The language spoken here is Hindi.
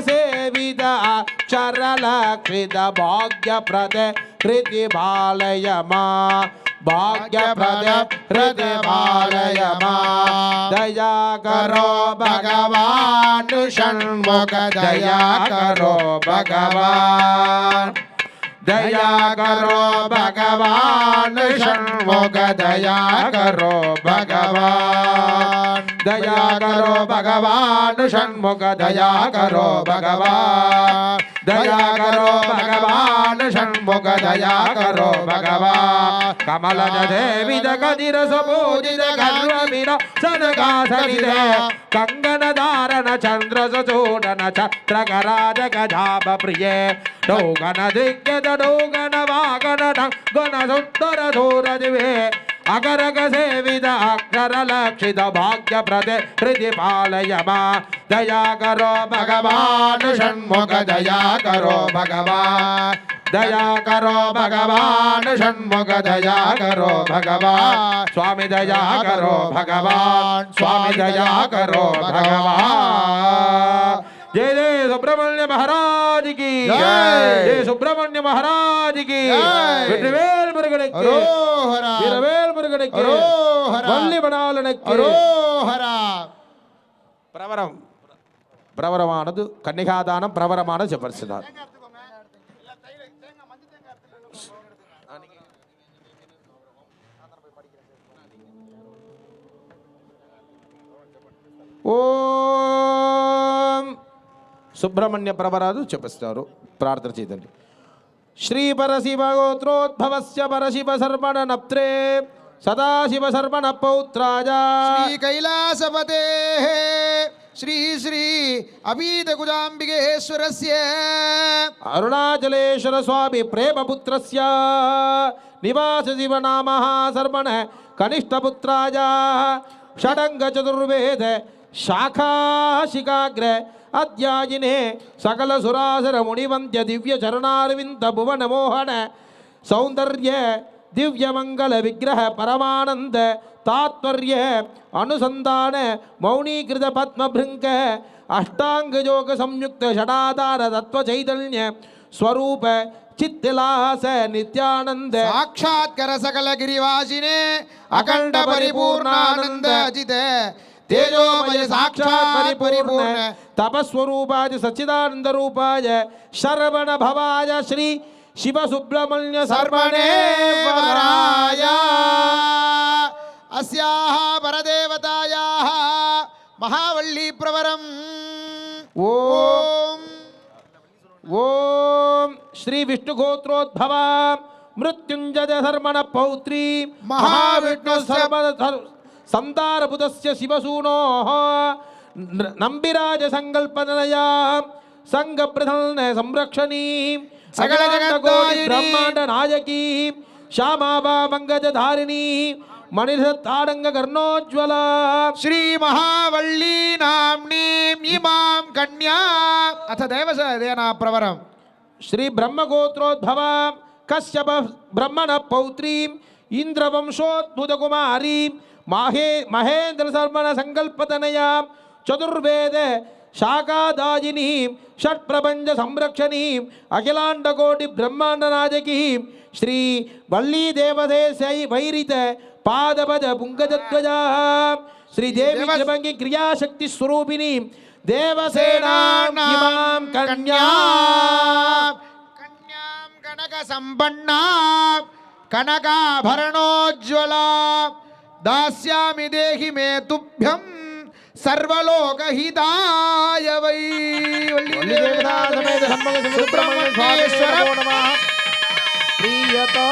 सेविद प्रद भाग्यप्रद कृतिपालय मा भाग्यप्रद हृदयपालय मा दया करो भगवान् षण्मुख दया करो भगवान। दया करो भगवान् षण्मुख दया करो भगवान। दया करो भगवान षण्मुख दया करो भगवान दया करो भगवान षण्मुख दया करो भगवान कमल देवी कदिर सपूजित गर्वमिर सनकासनिद कंगन धारण चंद्र सचूडन छत्रकराज गजाप प्रिये डौगन दिग्गज डौगन वागन गण सुन्दर सूरजिवे अगरग सेवित अक्षर लक्षित भाग्य प्रद हृदय पालय दया करो भगवान, षण्मुख दया करो भगवान। दया करो भगवान, षण्मुख दया करो भगवान। स्वामी दया करो भगवान। स्वामी दया करो भगवान। జయ జయ సుబ్రహ్మణ్య మహారాజుకి జయ సుబ్రహ్మణ్య మహారాజుకి வெற்றிவேல் முருகனுக்கு அரோஹரா வீரவேல் முருகனுக்கு அரோஹரா வள்ளி மணாளனுக்கு அரோஹரா பிரவரம் பிரவரமானது கன்னிகாதானம் பிரவரமான ஜபர்சிதார் ஓ సుబ్రహ్మణ్య ప్రభరాజు చెప్పిస్తారు. ప్రార్థన చేయండి. శ్రీ పరశివ గోత్రోద్భవస్య పరశివ సర్వణ నప్త్రే సదాశివ సర్వణ పౌత్రాయ శ్రీ కైలాసపతే శ్రీ శ్రీ అభీత గుజాంబికేశ్వరస్య అరుణాచలేశ్వర స్వామి ప్రేమపుత్రస్య. నివాస శివనామ సర్వణ కనిష్టపుత్రాయ. షడంగ చతుర్వేద शाखाशिकाग्र अध्यायिने सकलसुरासुरमुनिवन्द्य दिव्यचरणारविन्दभुवनमोहन सौन्दर्य दिव्यमङ्गलविग्रहपरमानन्द तात्पर्य अनुसन्धान मौनीकृतपद्मभृङ्ग अष्टाङ्गयोगसंयुक्तषडाधारतत्त्वचैतन्य स्वरूप चित्तलास नित्यानंद साक्षात्कर सकल गिरिवासिने अखंड परिपूर्णानंद अजित। तेजोमय साक्षात् परिपूर्ण तपस्वरूपाय सच्चिदानंद रूपाय शरवण भवाय श्री शिव सुब्रमण्य सर्वणे वराय अस्याः परदेवतायाः महावल्ली प्रवरम् ओम ओम श्री विष्णुगोत्रोद्भवा मृत्युंजय धर्मण पौत्री महाविष्णु संतार संतारबुदस्य शिवसूनो नंबिराज संकल्पनया संघ प्रधन संरक्षणी सकल जगत्कोटि ब्रह्मांड नायकी श्यामाबा मंगज धारिणी मणिधत्ताडंग कर्णोज्वल श्री महावल्ली नामनी इमां कन्या अथ देवसेना प्रवरम श्री ब्रह्मगोत्रोद्भव कश्यप ब्रह्मण पौत्री इंद्रवंशोद्भुतकुमारी माहे महेन्द्र सर्वण संकल्पतनया चतुर्वेद शाखादाजिनीं षट्प्रपञ्च संरक्षणीं अखिलाण्डकोटि ब्रह्माण्डनाजकीं श्री वल्लीदेवदेशै वैरित पादपद पुङ्गजध्वजाः श्रीदेवी स्वरूपिणी देवसेना नाम कन्या। कन्या कनक संपन्ना कनकाभरणोज्वला दास्यामि देहि मे तुभ्यं सर्वलोकहिताय वै। सुब्रह्मण्येश्वर प्रियता।